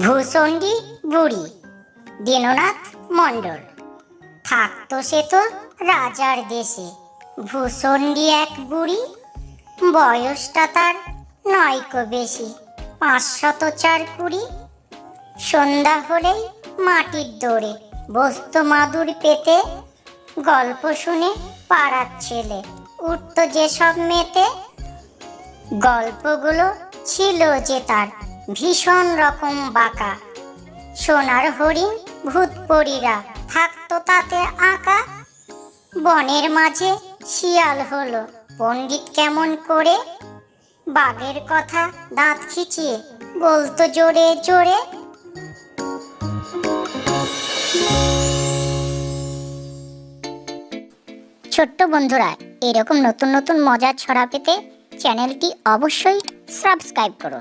ভূষণ্ডী বুড়ি, দীননাথ মণ্ডল। থাকতো সে তো রাজার দেশে। ভূষণ্ডী এক বুড়ি, বয়সটা তার নয়কো বেশি, পাঁচশত চার কুড়ি। সন্ধ্যা হলেই মাটির দৌড়ে বসত মাদুর পেতে গল্প শুনে পাড়ার ছেলে। উঠত যেসব মেতে গল্পগুলো ছিল যে তার ভীষণ রকম বাঁকা। সোনার হরিণ, ভূত পরীরা থাকতো তাতে আঁকা। বনের মাঝে শিয়াল হলো, পণ্ডিত কেমন করে? বাঘের কথা দাঁত খিচিয়ে বলতো জোরে জোরে। ছোট্ট বন্ধুরা এরকম নতুন নতুন মজার ছড়া পেতে চ্যানেলটি অবশ্যই সাবস্ক্রাইব করো।